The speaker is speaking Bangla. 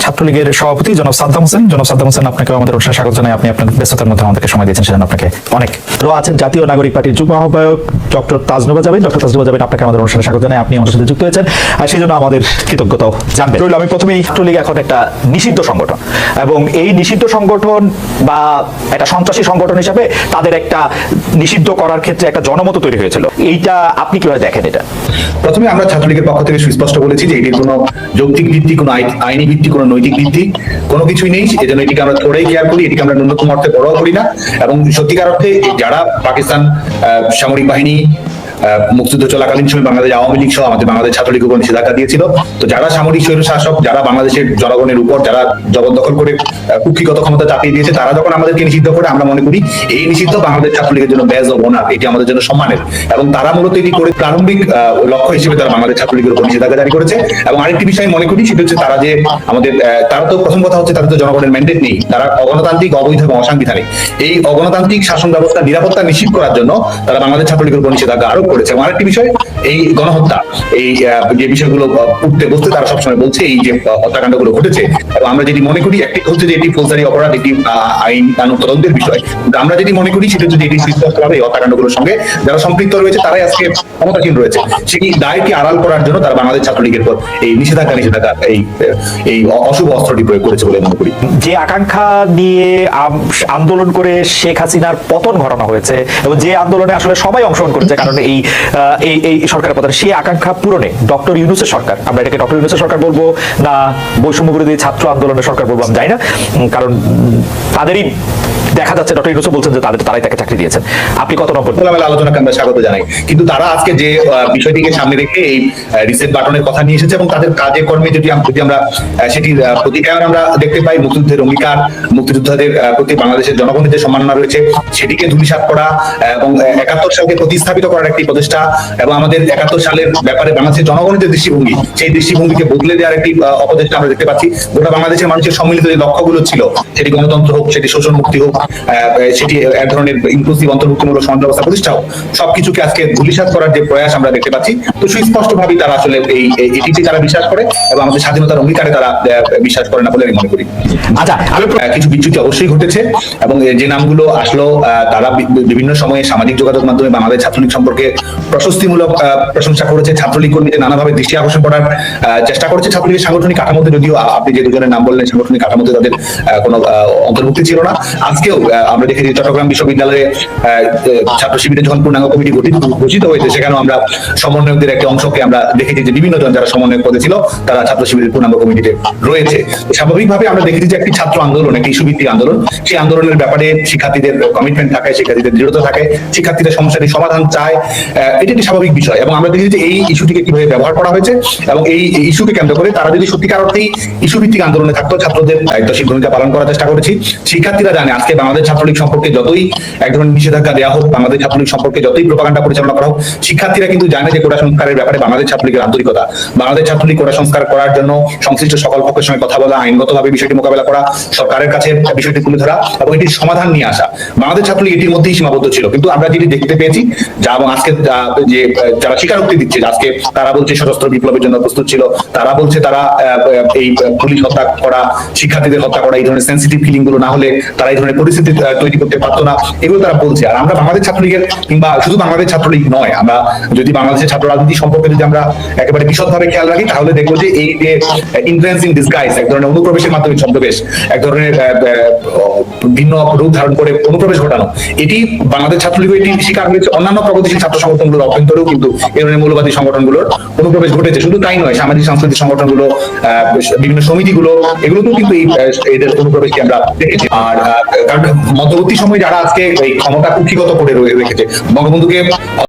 ছাত্রলীগের সভাপতি জনাব সাদ্দাম হোসেন। জনাব সাদ্দাম হোসেন আপনাকে আমাদের অনুষ্ঠানে স্বাগত জানাই। আপনি আপনার ব্যস্ততার মধ্যে আমাদেরকে সময় দিয়েছেন, সেজন্য আপনাকে অনেক আরও আছেন জাতীয় নাগরিক পার্টির যুগ্ম আহ্বায়ক ডক্টর তাজনুবা যাবেন ডক্টর তাজনুবা যাবেন আপনাকে আমাদের অনুষ্ঠানে স্বাগত জানাই। আপনি আমাদের সাথে যুক্ত হয়েছেন। আর সেই জন্য আমাদের কৃতজ্ঞতাও জানবেন। রইল আমি প্রথমেই ছাত্রলীগ এখন একটা নিষিদ্ধ সংগঠন। এবং এই নিষিদ্ধ সংগঠন বা একটা সন্ত্রাসী সংগঠন হিসাবে তাদের একটা নিষিদ্ধ করার ক্ষেত্রে একটা জনমত তৈরি হয়েছিল। এইটা আপনি কীভাবে দেখেন এটা? প্রথমে আমরা ছাত্রলীগের পক্ষ থেকে সুস্পষ্ট বলেছি যে এটির কোনো যৌক্তিক ভিত্তি, কোনো আই- আইনি ভিত্তি কোনো নৈতিক বৃদ্ধি কোনো কিছুই নেই এজন্য এটিকে আমরা থোড়াই কেয়ার করি, এটিকে আমরা ন্যূনতম অর্থে বড় করি না। এবং সত্যিকার অর্থে যারা পাকিস্তান সামরিক বাহিনী মুক্তিযুদ্ধ চলাকালীন সময় বাংলাদেশ আওয়ামী লীগ সহ আমাদের বাংলাদেশ ছাত্রলীগ উপর নিষেধাজ্ঞা দিয়েছিল। তো যারা সামরিক স্বৈর শাসক, যারা বাংলাদেশের জনগণের উপর, যারা জবরদখল করে কুক্ষিগত ক্ষমতা চাপিয়ে দিয়েছে, তারা যখন আমাদেরকে নিষিদ্ধ করে, আমরা মনে করি এই নিষিদ্ধ বাংলাদেশ ছাত্রলীগের জন্য ব্যাজ ও ওনার এটি আমাদের জন্য সম্মানের। এবং তারা মূলত এটি করে প্রারম্ভিক লক্ষ্য হিসেবে তারা বাংলাদেশ ছাত্রলীগের উপর নিষেধাজ্ঞা জারি করেছে। এবং আরেকটি বিষয় মনে করি, সেটা হচ্ছে তারা যে আমাদের তারা তো প্রথম কথা হচ্ছে তাদের তো জনগণের ম্যান্ডেট নেই। তারা অগণতান্ত্রিক, অবৈধ এবং অসাংবিধানিক এই অগণতান্ত্রিক শাসন ব্যবস্থা নিরাপত্তা নিশ্চিত করার জন্য তারা বাংলাদেশ ছাত্রলীগের উপর নিষেধাজ্ঞা আরোপ করেছে। এবং আরেকটি বিষয় এই গণহত্যা এই যে বিষয়গুলো উঠতে বসতে তারা সবসময় বলছে এই যে আহ, হত্যাকাণ্ডগুলো ঘটেছে। এবং আমরা যদি মনে করি একটি হচ্ছে যে এটি ফৌজদারি অপরাধ একটি আইন কানুন তদন্তের বিষয়। কিন্তু আমরা যদি মনে করি সেটা হচ্ছে যে এটি সুস্পষ্টভাবে এই হত্যাকাণ্ডগুলোর সঙ্গে যারা সম্পৃক্ত রয়েছে তারাই আজকে ক্ষমতাসীন রয়েছে। সেই দায়কে আড়াল করার জন্য তারা বাংলাদেশ ছাত্রলীগের পর এই নিষেধাজ্ঞা নিষেধাজ্ঞা এই এই অশুভ অস্ত্রটি প্রয়োগ করেছে বলে মনে করি। যে আকাঙ্ক্ষা নিয়ে আন্দোলন করে শেখ হাসিনার পতন ঘটানো হয়েছে এবং যে আন্দোলনে আসলে সবাই অংশগ্রহণ করছে কারণ এই আহ, এই এই সরকারের পথে সেই আকাঙ্ক্ষা পূরণে ডক্টর ইউনুসের সরকার আমরা এটাকে ডক্টর ইউনুসের সরকার বলব না বৈষম্য বিরোধী ছাত্র আন্দোলনের সরকার বলব আমি জানি না। কারণ তাদেরই দেখা যাচ্ছে ডক্টর ইউনুসও বলছেন যে তাদের তারাই তাকে চাকরি দিয়েছেন। আপনি কত নম্বর খোলামেলা আলোচনাকে আমরা স্বাগত জানাই। কিন্তু তারা আজকে যে বিষয়টিকে সামনে রেখে এই রিসেট বাটনের কথা নিয়ে এসেছে এবং তাদের কাজে কর্মে যদি যদি আমরা সেটির প্রতিকায়ন আমরা দেখতে পাই মুক্তিযুদ্ধের অঙ্গীকার মুক্তিযোদ্ধাদের প্রতি বাংলাদেশের জনগণের যে সম্মাননা রয়েছে সেটিকে ধূলিসাৎ করা এবং একাত্তর সালকে প্রতিস্থাপিত করার একটি প্রচেষ্টা এবং আমাদের একাত্তর সালের ব্যাপারে বাংলাদেশের জনগণের যে দৃষ্টিভঙ্গি সেই দৃষ্টিভঙ্গিকে বদলে দেওয়ার একটি আহ, অপচেষ্টা আমরা দেখতে পাচ্ছি। গোটা বাংলাদেশের মানুষের সম্মিলিত যে লক্ষ্যগুলো ছিল সেটি গণতন্ত্র হোক সেটি শোষণ মুক্তি হোক সেটি এক ধরনের ইনক্লুসিভ অন্তর্ভুক্তিমূলক সমাজ ব্যবস্থা প্রতিষ্ঠা হোক সবকিছুকে আজকে ধূলিসাৎ করার যে প্রয়াস আমরা দেখতে পাচ্ছি তো সুস্পষ্টভাবেই তারা আসলে এই এটিতে তারা বিশ্বাস করে এবং আমাদের স্বাধীনতার অঙ্গীকারে তারা বিশ্বাস করে না বলে আমি মনে করি। আচ্ছা কিছু বিচ্যুতি অবশ্যই ঘটেছে এবং যে নামগুলো আসলো তারা বিভিন্ন সময়ে সামাজিক যোগাযোগ মাধ্যমে বাংলাদেশ ছাত্রলীগ সম্পর্কে প্রশস্তিমূলক প্রশংসা করেছে। ছাত্রলীগ কর্মীদের নানাভাবে দৃষ্টি আকর্ষণ করার চেষ্টা করেছে। ছাত্রলীগের সাংগঠনিক কাঠামোতে যদিও আপনি যে দুজনের নাম বললেন সাংগঠনিক কাঠামোতে তাদের কোনো অন্তর্ভুক্তি ছিল না। আজকেও আহ, আমরা দেখেছি চট্টগ্রাম বিশ্ববিদ্যালয়ে ছাত্র শিবিরের যখন পূর্ণাঙ্গ কমিটি গঠিত ঘোষিত হয়েছে সেখানেও আমরা সমন্বয়কদের একটি অংশকে আমরা দেখেছি যে বিভিন্ন জন যারা সমন্বয়ক পদে ছিল তারা ছাত্র শিবিরের পূর্ণাঙ্গ কমিটিতে রয়েছে। স্বাভাবিকভাবে আমরা দেখেছি যে একটি ছাত্র আন্দোলন একটি ইস্যু ভিত্তিক আন্দোলন সেই আন্দোলনের ব্যাপারে শিক্ষার্থীদের কমিটমেন্ট থাকে শিক্ষার্থীদের দৃঢ়তা থাকে শিক্ষার্থীদের সমস্যাটির সমাধান চায় এটি একটি স্বাভাবিক বিষয়। এবং আমরা দেখেছি যে এই ইস্যুটিকে কীভাবে ব্যবহার করা হয়েছে এবং এই ইস্যুকে কেন্দ্র করে তারা যদি সত্যিকার অর্থেই ইস্যু ভিত্তিক আন্দোলনে থাকতো ছাত্রদের দায়িত্বশীল ভূমিকা পালন করার চেষ্টা করেছি। শিক্ষার্থীরা জানে আজকে বাংলাদেশ ছাত্রলীগ সম্পর্কে যতই এক ধরনের নিষেধাজ্ঞা দেওয়া হোক বাংলাদেশ ছাত্রলীগ সম্পর্কে যতই প্রপাগান্ডা পরিচালনা করা হোক, শিক্ষার্থীরা কিন্তু জানে যে কোটা সংস্কারের ব্যাপারে বাংলাদেশ ছাত্রলীগের আন্তরিকতা। বাংলাদেশ ছাত্রলীগ কোটা সংস্কার করার জন্য সংশ্লিষ্ট সকল পক্ষের সঙ্গে কথা বলা, আইনগতভাবে বিষয়টি মোকাবেলা করা, সরকারের কাছে বিষয়টি তুলে ধরা এবং এটির সমাধান নিয়ে আসা। বাংলাদেশ ছাত্রলীগ এটির মধ্যেই সীমাবদ্ধ ছিল। কিন্তু আমরা যেটি দেখতে পেয়েছি, যা এবং আজকে যে যারা স্বীকারোক্তি দিচ্ছে আজকে তারা বলছে সশস্ত্র বিপ্লবের জন্য প্রস্তুত ছিল, তারা বলছে তারা এই পুলিশ হত্যা করা, শিক্ষার্থীদের হত্যা করা, এই ধরনের সেন্সিটিভ ফিলিংগুলো না হলে তারা এই ধরনের পরিস্থিতি তৈরি করতে পারতো না, এগুলো তারা বলছে। আর আমরা বাংলাদেশ ছাত্রলীগের, কিংবা শুধু বাংলাদেশ ছাত্রলীগ নয়, আমরা যদি বাংলাদেশের ছাত্র রাজনীতি সম্পর্কে যদি আমরা একেবারে বিশদভাবে খেয়াল রাখি, তাহলে দেখব যে এই যে ইনফ্লুয়েন্স ইন ডিসগাইজ এক ধরনের অনুপ্রবেশের মাধ্যমে ছদ্মবেশ, এক ধরনের ভিন্ন রূপ ধারণ করে অনুপ্রবেশ ঘটানো, এটি বাংলাদেশ ছাত্রলীগ এটি শিকার হয়েছে। অন্যান্য প্রগতিশীল ছাত্র সংগঠনগুলোর অভ্যন্তরেও কিন্তু এই ধরনের মৌলবাদী সংগঠনগুলোর অনুপ্রবেশ ঘটেছে। শুধু তাই নয়, সামাজিক সাংস্কৃতিক সংগঠনগুলো বিভিন্ন সমিতিগুলো, এগুলোতেও কিন্তু এই এদের অনুপ্রবেশকে আমরা দেখেছি। আর কারণ মধ্যবর্তী সময় যারা আজকে ক্ষমতা কুক্ষিগত করে রয়ে- রেখেছে বঙ্গবন্ধুকে